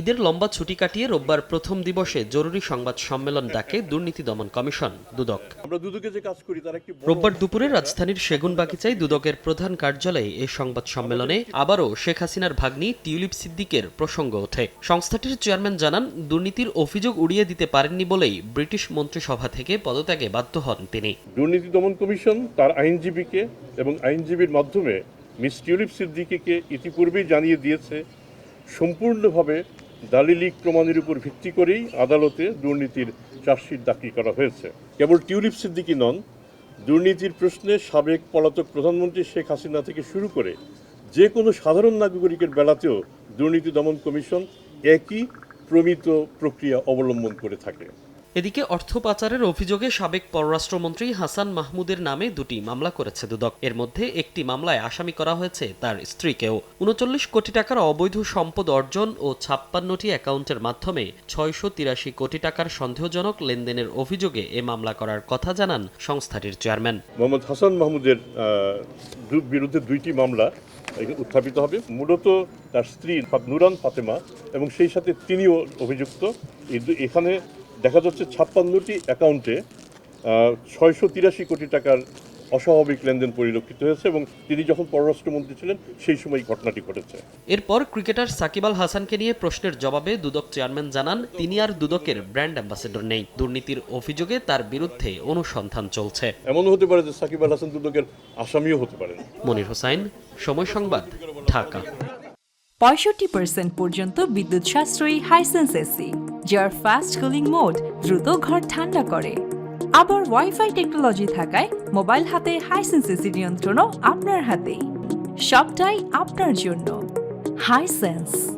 ঈদের লম্বা ছুটি কাটিয়ে রোববার প্রথম দিবসে জরুরি সংবাদ সম্মেলন ডাকে দুর্নীতি দমন কমিশন দুদক। রোববার দুপুরে রাজধানীর সেগুনবাগিচায় দুদকের প্রধান কার্যালয়ে এই সংবাদ সম্মেলনে আবারও শেখ হাসিনার ভাগ্নি টিউলিপ সিদ্দিকের প্রসঙ্গ ওঠে। সংস্থাটির চেয়ারম্যান জানান দুর্নীতির অভিযোগ উড়িয়ে দিতে পারেননি বলেই ব্রিটিশ মন্ত্রিসভা থেকে পদত্যাগে বাধ্য হন তিনি। দুর্নীতি দমন কমিশন তার আইনজীবীকে এবং আইনজীবীর মাধ্যমে মিস সিদ্দিকিকে ইতিপূর্বেই জানিয়ে দিয়েছে, সম্পূর্ণভাবে দালিলিক প্রমাণের উপর ভিত্তি করেই আদালতে দুর্নীতির চার্জশিট দাখিল করা হয়েছে। কেবল টিউলিপ সিদ্দিকি নন, দুর্নীতির প্রশ্নে সাবেক পলাতক প্রধানমন্ত্রী শেখ হাসিনা থেকে শুরু করে যে কোনো সাধারণ নাগরিকের বেলাতেও দুর্নীতি দমন কমিশন একই প্রমিত প্রক্রিয়া অবলম্বন করে থাকে। এদিকে অর্থ পাচারের অভিযোগে সাবেক পররাষ্ট্রমন্ত্রী হাসান মাহমুদের নামে দুটি মামলা করেছে দুদক। এর মধ্যে একটি মামলায় আসামি করা হয়েছে তার স্ত্রীকেও। উনচল্লিশ কোটি টাকার অবৈধ সম্পদ অর্জন ও ছাপ্পান্নটি অ্যাকাউন্টের মাধ্যমে ছয়শো তিরাশি কোটি টাকার সন্দেহজনক লেনদেনের অভিযোগে এ মামলা করার কথা জানান সংস্থাটির চেয়ারম্যান। মোহাম্মদ হাসান মাহমুদের বিরুদ্ধে দুইটি মামলা উত্থাপিত হবে। মূলত তার স্ত্রী নুরান ফাতেমা এবং সেই সাথে তিনিও অভিযুক্ত। এখানে দেখা যাচ্ছে ছাপ্পান্নটি অ্যাকাউন্টে ছয়শো তিরাশি কোটি টাকার অস্বাভাবিক লেনদেন পরিলক্ষিত হয়েছে এবং তিনি যখন পররাষ্ট্রমন্ত্রী ছিলেন সেই সময় ঘটনাটি ঘটেছে। এরপর ক্রিকেটার সাকিব আল হাসানকে নিয়ে প্রশ্নের জবাবে দুদক চেয়ারম্যান জানান তিনি আর দুদকের ব্র্যান্ড অ্যাম্বাসেডর নেই। দুর্নীতির অভিযোগে তার বিরুদ্ধে অনুসন্ধান চলছে। এমন হতে পারে যে সাকিব আল হাসান দুদকের আসামিও হতে পারেন মনির হোসাইন সময় সংবাদ ঢাকা। পঁয়ষট্টি পার্সেন্ট পর্যন্ত বিদ্যুৎ সাশ্রয়ী হাইসেন্স এসি যার ফাস্ট কুলিং মোড দ্রুত ঘর ঠান্ডা করে। আবার ওয়াইফাই টেকনোলজি থাকায় মোবাইল হাতে হাইসেন্স এসি নিয়ন্ত্রণও আপনার হাতেই। সবটাই আপনার জন্য। হাইসেন্স